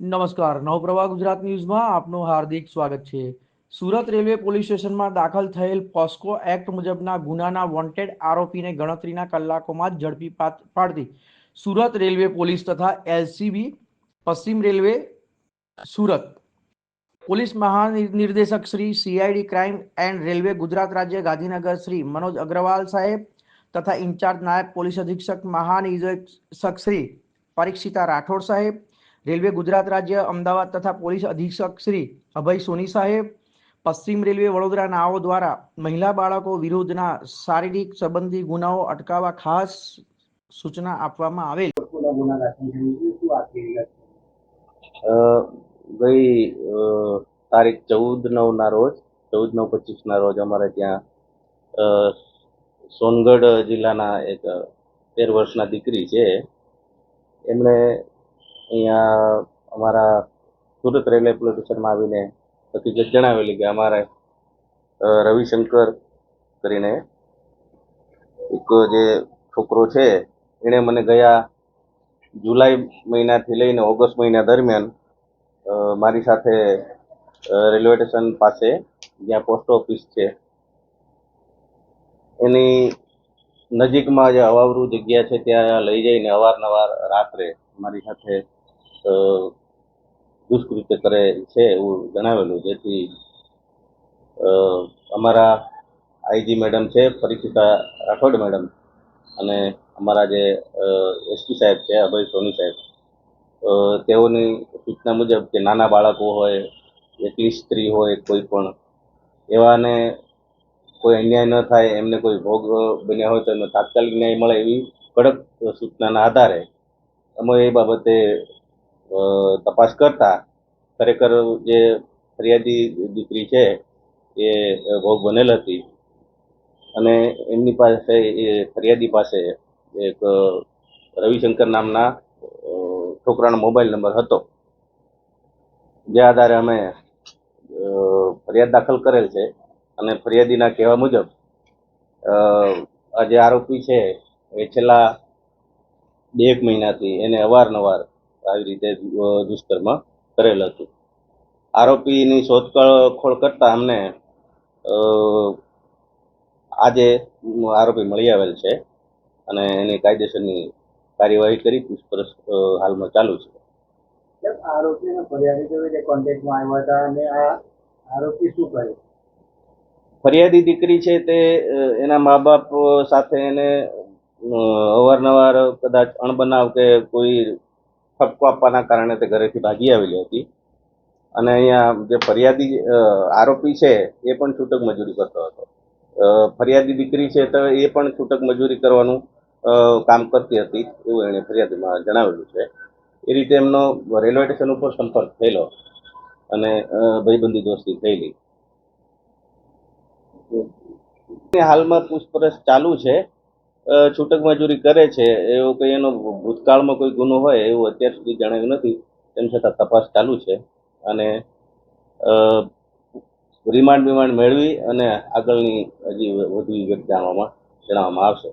નમસ્કાર. નવપ્રભા ગુજરાત ન્યૂઝમાં આપનું હાર્દિક સ્વાગત છે. સુરત રેલવે પોલીસ સ્ટેશનમાં દાખલ થયેલ પોસ્કો એક્ટ મુજબના ગુનાના વોન્ટેડ આરોપીને ગણતરીના કલાકોમાં જ ઝડપી પાડતી સુરત રેલવે પોલીસ તથા એલસીબી પશ્ચિમ રેલવે સુરત. પોલીસ મહાનિર્દેશક Shri CID crime and railway Gujarat રાજ્ય ગાંધીનગર શ્રી મનોજ અગ્રવાલ સાહેબ તથા ઇન્ચાર્જ નાયબ પોલીસ અધિક્ષક મહાનિર્દેશક શ્રી પરીક્ષિતા રાઠોડ સાહેબ રેલવે ગુજરાત રાજ્ય અમદાવાદ તથા પોલીસ અધિક્ષક શ્રી અભય સોની સાહેબ પશ્ચિમ રેલવે વડોદરા નાઓ દ્વારા મહિલા બાળકો વિરુદ્ધના શારીરિક સંબંધી ગુનાઓ અટકાવવા ખાસ સૂચના આપવામાં આવેલ. ગઈ તારીખ ચૌદ નવના રોજ ચૌદ નવ પચીસના રોજ અમારે ત્યાં સોનગઢ જિલ્લાના એક તેર વર્ષના દીકરી છે. એમણે અહીંયા અમારા સુરત રેલવે પોલીસ સ્ટેશનમાં આવીને હકીકત જણાવેલી કે અમારે રવિશંકર કરીને એક જે છોકરો છે, એણે મને ગયા જુલાઈ મહિનાથી લઈને ઓગસ્ટ મહિના દરમિયાન મારી સાથે રેલવે સ્ટેશન પાસે જ્યાં પોસ્ટ ઓફિસ છે, એની નજીકમાં જે અવાવરું જગ્યા છે, ત્યાં લઈ જઈને અવારનવાર રાત્રે મારી સાથે દુષ્કૃત્ય કરે છે એવું જણાવેલું, જેથી અમારા આઈજી મેડમ છે, પરીક્ષિતા રાઠોડ મેડમ અને અમારા જે એસપી સાહેબ છે, અભય સોની સાહેબ. તેઓની સૂચના મુજબ કે નાના બાળકો હોય એકલી સ્ત્રી હોય, કોઈ પણ, એવાને કોઈ અન્યાય ન થાય, એમને કોઈ ભોગ બન્યા હોય તો એમને તાત્કાલિક ન્યાય મળે એવી કડક સૂચનાના આધારે. અમે એ બાબતે તપાસ કરતા ખરેખર જે ફરિયાદી દીકરી છે, એ ભોગ બનેલ હતી. અને એમની પાસે, એ ફરિયાદી પાસે એક રવિશંકર નામના છોકરાનો મોબાઈલ નંબર હતો. જે આધારે અમે ફરિયાદ દાખલ કરેલ છે અને ફરિયાદીના કહેવા મુજબ આ જે આરોપી છે, એ છેલ્લા બે એક મહિનાથી એને અવારનવાર આવી રીતે દુષ્કર્મ કરેલ હતું. આરોપીની શોધખોળ કરતા અમને આજે આરોપી મળી આવેલ છે અને એની કાયદેસરની કાર્યવાહી કરી પૂછપરછ હાલમાં ચાલુ છે. કેમ આરોપી ફરિયાદી કેવી રીતે કોન્ટેક્ટમાં આવ્યા હતા અને આ આરોપી શું કરે? ફરિયાદી દીકરી છે તે એના મા બાપ સાથે એને અવારનવાર કદાચ અણબનાવ કે કોઈ ઠપકો આપવાના કારણે તે ઘરેથી ભાગી આવેલી હતી. અને અહીંયા જે ફરિયાદી આરોપી છે, એ પણ છૂટક મજૂરી કરતો હતો. ફરિયાદી દીકરી છે તો એ પણ છૂટક મજૂરી કરવાનું કામ કરતી હતી એવું એણે ફરિયાદીમાં જણાવેલું છે. એ રીતે એમનો રેલવે સ્ટેશન ઉપર સંપર્ક થયેલો અને ભાઈબંધી દોસ્તી થયેલી. હાલમાં પૂછપરછ ચાલુ છે. છૂટક મજૂરી કરે છે, એવો કોઈ એનો ભૂતકાળમાં કોઈ ગુનો હોય એવું અત્યાર સુધી જણાવ્યું નથી, તેમ છતાં તપાસ ચાલુ છે. અને રિમાન્ડ બિમાન્ડ મેળવી અને આગળની હજી વધુ વિગત જાણવામાં, જણાવવામાં આવશે.